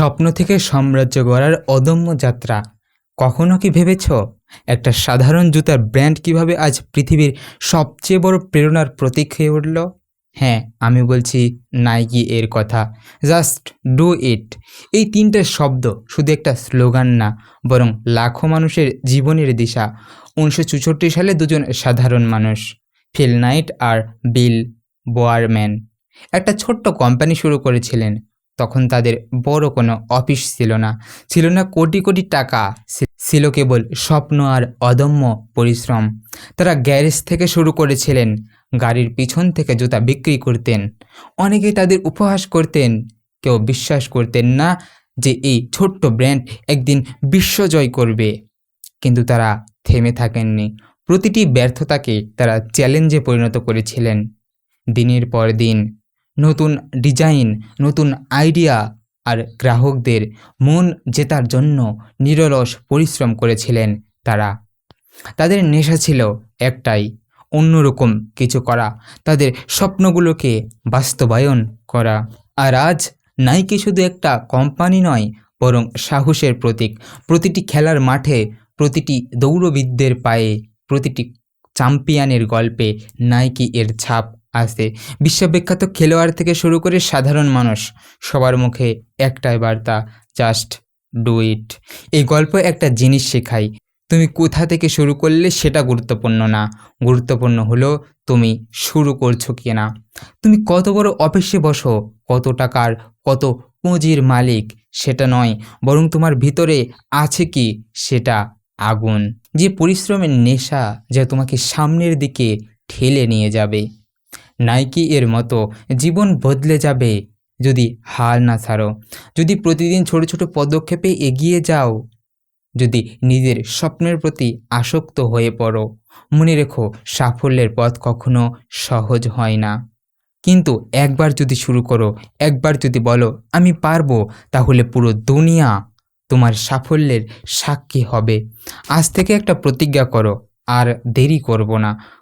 স্বপ্ন থেকে সাম্রাজ্য গড়ার অদম্য যাত্রা। কখনো কি ভেবেছ? একটা সাধারণ জুতার ব্র্যান্ড কীভাবে আজ পৃথিবীর সবচেয়ে বড় প্রেরণার প্রতীক হয়ে উঠল? হ্যাঁ আমি বলছি নাইকি এর কথা। জাস্ট ডু ইট এই তিনটে শব্দ শুধু একটা স্লোগান না, বরং লাখো মানুষের জীবনের দিশা। উনিশশো সালে দুজন সাধারণ মানুষ ফিল নাইট আর বিল বোয়ারম্যান একটা ছোট্ট কোম্পানি শুরু করেছিলেন। তখন তাদের বড় কোনো অফিস ছিল না। ছিল না কোটি কোটি টাকা। ছিল কেবল স্বপ্ন আর অদম্য পরিশ্রম। তারা গ্যারেজ থেকে শুরু করেছিলেন, গাড়ির পিছন থেকে জুতা বিক্রি করতেন। অনেকেই তাদের উপহাস করতেন, কেউ বিশ্বাস করতেন না যে এই ছোট্ট ব্র্যান্ড একদিন বিশ্বজয় করবে। কিন্তু তারা থেমে থাকেননি। প্রতিটি ব্যর্থতাকে তারা চ্যালেঞ্জে পরিণত করেছিলেন। দিনের পর দিন নতুন ডিজাইন, নতুন আইডিয়া আর গ্রাহকদের মন জেতার জন্য নিরলস পরিশ্রম করেছিলেন তারা। তাদের নেশা ছিল একটাই, অন্যরকম কিছু করা, তাদের স্বপ্নগুলোকে বাস্তবায়ন করা। আর আজ নাইকি শুধু একটা কোম্পানি নয়, বরং সাহসের প্রতীক। প্রতিটি খেলার মাঠে প্রতিটি দৌড়বিদদের পায়ে প্রতিটি চ্যাম্পিয়নের গল্পে নাইকি এর ছাপ আছে বিশ্ববিখ্যাত খেলোয়াড় থেকে শুরু করে সাধারণ মানুষ, সবার মুখে একটাই বার্তা, জাস্ট ডু ইট। এই গল্প একটা জিনিস শেখায়। তুমি কোথা থেকে শুরু করলে সেটা গুরুত্বপূর্ণ না। গুরুত্বপূর্ণ হলো, তুমি শুরু করছ কি না? তুমি কত বড় অফিসে বসো, কত টাকার, কত পুঁজির মালিক, সেটা নয়, বরং তোমার ভিতরে আছে কি? সেটা আগুন, যে পরিশ্রমের নেশা, যা তোমাকে সামনের দিকে ঠেলে নিয়ে যাবে। নাইকি এর মতো জীবন বদলে যাবে। যদি হাল না ছাড়ো, যদি প্রতিদিন ছোট ছোট পদক্ষেপে এগিয়ে যাও, যদি নিজের স্বপ্নের প্রতি আসক্ত হয়ে পড়ো, মনে রেখো সাফল্যের পথ কখনো সহজ হয় না। কিন্তু একবার যদি শুরু করো, একবার যদি বলো, আমি পারব তাহলে পুরো দুনিয়া তোমার সাফল্যের সাক্ষী হবে। আজ থেকে একটা প্রতিজ্ঞা করো, আর দেরি করব না।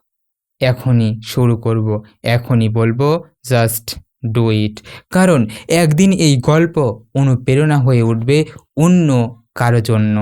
এখনই শুরু করব, এখনই বলব জাস্ট ডু ইট কারণ একদিন এই গল্প অনুপ্রেরণা হয়ে উঠবে অন্য কারও জন্য।